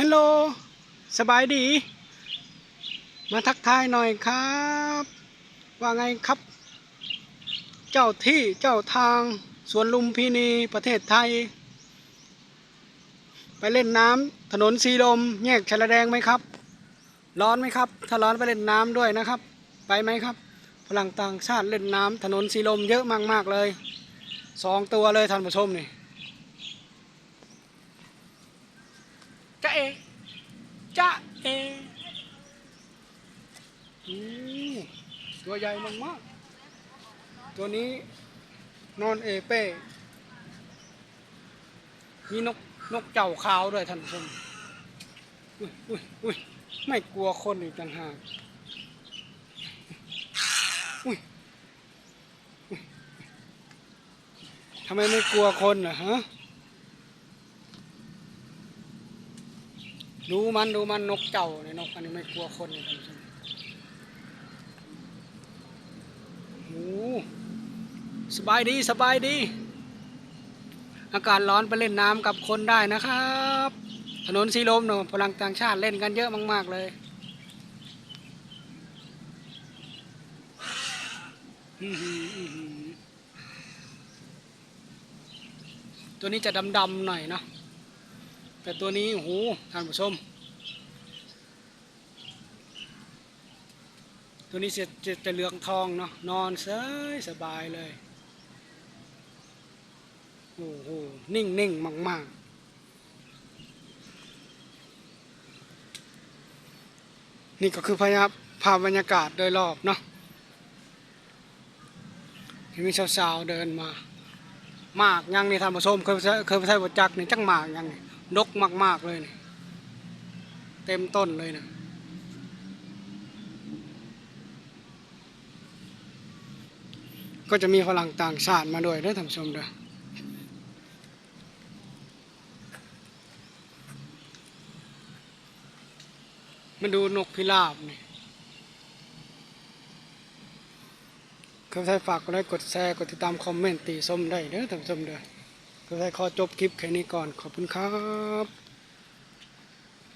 ฮัลโหลสบายดี มาทักทายหน่อยครับ ว่าไงครับ เจ้าที่เจ้าทางสวนลุมพินีประเทศไทย ไปเล่นน้ำถนนสีลมแยกชลแดงไหมครับ ร้อนไหมครับ ถ้าร้อนไปเล่นน้ำด้วยนะครับ ไปไหมครับพลังต่างชาติเล่นน้ำถนนสีลมเยอะมากๆเลยสองตัวเลยท่านผู้ชมนี่ จะเอจะเออืมตัวใหญ่มากมากๆ ตัวนี้นอนเอเป้ มีนกนกเจ้าขาวด้วยท่านผู้ชมอุ้ยอุ้ยอุ้ยไม่กลัวคนอีกต่างหากอุ้ยอุ้ยทำไมไม่กลัวคนล่ะฮะ ดูมันดูมันนกเจ้าเนี่ยนกอันนี้ไม่กลัวคนเลยท่านผู้ชมโอ้สบายดีสบายดี อากาศร้อนไปเล่นน้ำกับคนได้นะครับ ถนนสีลมเนอะพลังต่างชาติเล่นกันเยอะมาก ๆ เลยตัวนี้จะดำๆหน่อยเนาะ แต่ตัวนี้โอ้โหท่านผู้ชม ตัวนี้จะจะจะเหลืองทองเนาะนอนเสยสบายเลยโอ้โหนิ่งนิ่งมากมากๆนี่ก็คือพยาภาพบรรยากาศโดยรอบเนาะมีสาวๆเดินมา มากยังนี่ท่านผู้ชมเคยไปเคยไปใช้บทจักนี่จังมากยังนี่ ดกมาก ๆ เลยนี่เต็มต้นเลยนะก็จะมีฝรั่งต่างชาติมาด้วยเด้ท่านชมเด้อมาดูนกพิราบนี่เคยใช้ฝากกดไลค์กดแชร์ กดติดตามคอมเมนต์ตีส้มได้เด้อท่านชมเด้อ ก็ได้ขอจบคลิปแค่นี้ก่อนขอบคุณครับ